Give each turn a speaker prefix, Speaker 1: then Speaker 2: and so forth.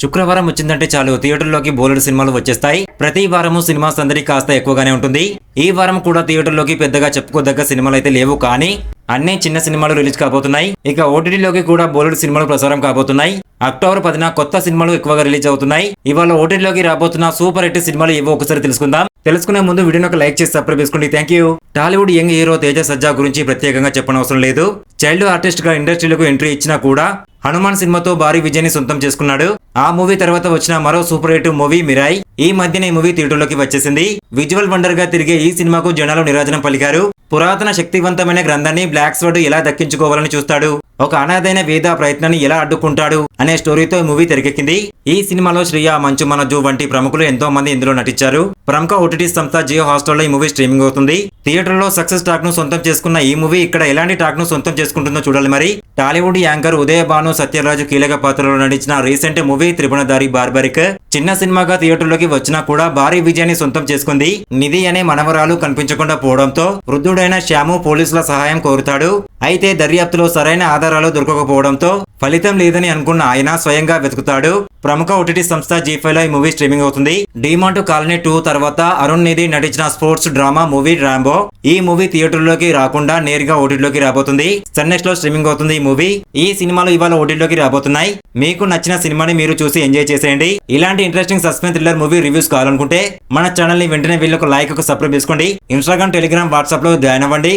Speaker 1: శుక్రవారం వచ్చిందంటే చాలు. థియేటర్లోకి బోలెడు సినిమాలు వచ్చేస్తాయి. ప్రతి వారము సినిమా సందడి కాస్త ఎక్కువగానే ఉంటుంది. ఈ వారం కూడా థియేటర్లోకి పెద్దగా చెప్పుకోదగ్గ సినిమాలు అయితే లేవు కానీ అన్ని చిన్న సినిమాలు రిలీజ్ కాబోతున్నాయి. ఇక ఓటీటీలోకి కూడా బోలెడు సినిమాలు ప్రసారం కాబోతున్నాయి. అక్టోబర్ పదిన కొత్త సినిమాలు ఎక్కువగా రిలీజ్ అవుతున్నాయి. ఇవాళ ఓటీటీలోకి రాబోతున్న సూపర్ హిట్ సినిమాలు ఏవో ఒకసారి తెలుసుకుందాం. తెలుసుకునే ముందు వీడియోని ఒక లైక్ చేసి సబ్స్క్రైబ్ చేసుకోండి. Thank you. Tollywood young hero Teja Sajja గురించి ప్రత్యేకంగా చెప్పనవసరం లేదు. చైల్డ్ ఆర్టిస్ట్గా ఇండస్ట్రీలకు ఎంట్రీ ఇచ్చినా కూడా హనుమాన్ సినిమాతో భారీ విజయాన్ని సొంతం చేసుకున్నాడు. ఆ మూవీ తర్వాత వచ్చిన మరో సూపర్ హిట్ మూవీ మిరాయ్. ఈ మధ్యన ఈ మూవీ థియేటర్లోకి వచ్చేసింది. విజువల్ వండర్గా తిరిగే ఈ సినిమాకు జనాలు నిరాజనం పలికారు. పురాతన శక్తివంతమైన గ్రంథాన్ని బ్లాక్ స్వర్డ్ ఎలా దక్కించుకోవాలని చూస్తాడు. ఒక అనాథైన వేద ప్రయత్నాన్ని ఎలా అడ్డుకుంటాడు అనే స్టోరీతో ఈ మూవీ తెరకెక్కింది. ఈ సినిమాలో శ్రియ మంచు మనజు వంటి ప్రముఖులు ఎంతో మంది ఇందులో నటించారు. ప్రముఖ ఓటీటీ సంస్థ జియో హాస్టల్లో ఈ మూవీ స్ట్రీమింగ్ అవుతుంది. థియేటర్లో సక్సెస్ టాక్ను సొంతం చేసుకున్న ఈ మూవీ ఇక్కడ ఎలాంటి టాక్ను సొంతం చేసుకుంటుందో చూడాలి మరి. టాలీవుడ్ యాంకర్ ఉదయ భాను సత్యరాజు కీలక పాత్రలో నటించిన రీసెంట్ మూవీ త్రిభువనదారి బార్బరిక్ చిన్న సినిమాగా థియేటర్లోకి వచ్చినా కూడా భారీ విజయాన్ని సొంతం చేసుకుంది. నిధి అనే మనవరాలు కనిపించకుండా పోవడంతో వృద్ధుడైన శ్యాము పోలీసుల సహాయం కోరుతాడు. అయితే దర్యాప్తులో సరైన ఆధారాలు దొరకకపోవడంతో ఫలితం లేదని అనుకున్న ఆయన స్వయంగా వెతుకుతాడు. ప్రముఖ ఓటీటీ సంస్థ జీ లో ఈ మూవీ స్ట్రీమింగ్ అవుతుంది. డిమాంట్ కాలనీ టూ తర్వాత అరుణ్ నిధి నటించిన స్పోర్ట్స్ డ్రామా మూవీ రాంబో ఈ మూవీ థియేటర్లోకి రాకుండా నేరుగా ఓటీటీలోకి రాబోతుంది. సన్నెక్స్లో స్ట్రీమింగ్ అవుతుంది ఈ మూవీ. ఈ సినిమాలు ఇవాళ ఓటీటీలోకి రాబోతున్నాయి. మీకు నచ్చిన సినిమాని మీరు చూసి ఎంజాయ్ చేసేయండి. ఇలాంటి interesting suspense thriller movie reviews కావాలనుకుంటే మన ఛానల్ని వెంటనే వీళ్ళకు లైక్ ఒక సబ్స్క్రైబ్ చేసుకోండి. ఇన్స్టాగ్రామ్ టెలిగ్రామ్ వాట్సాప్లో జాయిన్ అవ్వండి.